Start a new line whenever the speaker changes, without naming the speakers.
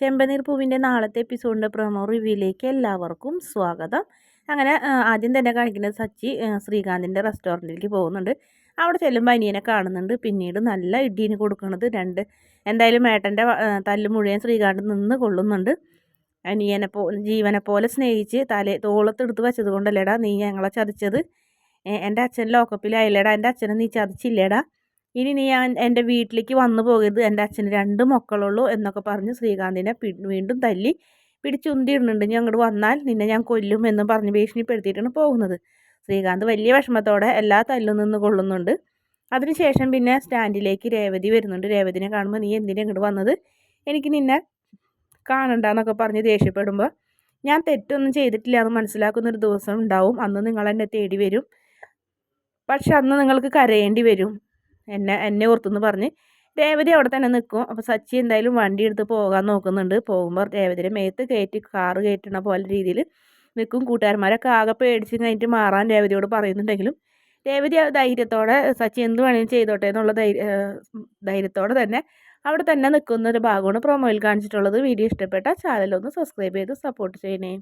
ചെമ്പനീർ പൂവിന്റെ നാളത്തെ എപ്പിസോഡിന്റെ പ്രൊമോ റിവ്യൂയിലേക്ക് എല്ലാവർക്കും സ്വാഗതം. അങ്ങനെ ആദ്യം തന്നെ കാണിക്കുന്നത് സച്ചി ശ്രീകാന്തിന്റെ റെസ്റ്റോറന്റിലേക്ക് പോകുന്നുണ്ട്. അവിടെ ചെല്ലുമ്പോൾ അനിയനെ കാണുന്നുണ്ട്. പിന്നീട് നല്ല ഇഡീന് കൊടുക്കുന്നത് രണ്ട് എന്തായാലും ഏട്ടന്റെ തല്ല് മുഴുവൻ ശ്രീകാന്ത് നിന്ന് കൊള്ളുന്നുണ്ട്. അനിയനെ പോ ജീവനെ പോലെ സ്നേഹിച്ച് തലേ തോളത്തെടുത്ത് വെച്ചത് കൊണ്ടല്ലേടാ നീ ഞങ്ങളെ ചതിച്ചത്? എന്റെ അച്ഛൻ ലോക്കപ്പിലായില്ലേടാ എന്റെ അച്ഛനെ നീ ചതിച്ചില്ലേടാ? ഇനി നീ എന്റെ വീട്ടിലേക്ക് വന്നു പോകരുത്. എന്റെ അച്ഛന് രണ്ട് മക്കളുള്ളൂ എന്നൊക്കെ പറഞ്ഞ് ശ്രീകാന്തിനെ വീണ്ടും തല്ലി പിടിച്ചുന്തിയിടുന്നുണ്ട്. നീ അങ്ങോട്ട് വന്നാൽ നിന്നെ ഞാൻ കൊല്ലും എന്ന് പറഞ്ഞ് ഭീഷണിപ്പെടുത്തിയിട്ടാണ് പോകുന്നത്. ശ്രീകാന്ത് വലിയ വിഷമത്തോടെ എല്ലാ തല്ലും നിന്ന് കൊള്ളുന്നുണ്ട്. അതിനുശേഷം പിന്നെ സ്റ്റാൻഡിലേക്ക് രേവതി വരുന്നുണ്ട്. രേവതിനെ കാണുമ്പോൾ നീ എന്തിനെ ഇങ്ങോട്ട് വന്നത്? എനിക്ക് നിന്നെ കാണണ്ട എന്നൊക്കെ പറഞ്ഞ് ദേഷ്യപ്പെടുമ്പോൾ ഞാൻ തെറ്റൊന്നും ചെയ്തിട്ടില്ല എന്ന് മനസ്സിലാക്കുന്നൊരു ദിവസം ഉണ്ടാവും. അന്ന് നിങ്ങൾ എന്നെ തേടി വരും. പക്ഷെ അന്ന് നിങ്ങൾക്ക് കരയേണ്ടി വരും. എന്നെ എന്നെ ഓർത്തെന്ന് പറഞ്ഞ് രേവതി അവിടെ തന്നെ നിൽക്കും അപ്പോൾ സച്ചി എന്തായാലും വണ്ടി എടുത്ത് പോകാൻ നോക്കുന്നുണ്ട്. പോകുമ്പോൾ രേവതിയുടെ മേത്ത് കയറ്റി കാറ് കയറ്റണ പോലെ രീതിയിൽ നിൽക്കും കൂട്ടുകാരന്മാരൊക്കെ ആകെ പേടിച്ച് കഴിഞ്ഞിട്ട് മാറാൻ രേവതിയോട് പറയുന്നുണ്ടെങ്കിലും രേവതി ധൈര്യത്തോടെ സച്ചി എന്ത് വേണമെങ്കിലും ചെയ്തോട്ടെ എന്നുള്ള ധൈര്യ ധൈര്യത്തോടെ തന്നെ അവിടെ തന്നെ നിൽക്കുന്ന ഒരു ഭാഗമാണ് പ്രൊമോയിൽ കാണിച്ചിട്ടുള്ളത്. വീഡിയോ ഇഷ്ടപ്പെട്ട ചാനലൊന്ന് സബ്സ്ക്രൈബ് ചെയ്ത് സപ്പോർട്ട് ചെയ്യണേ.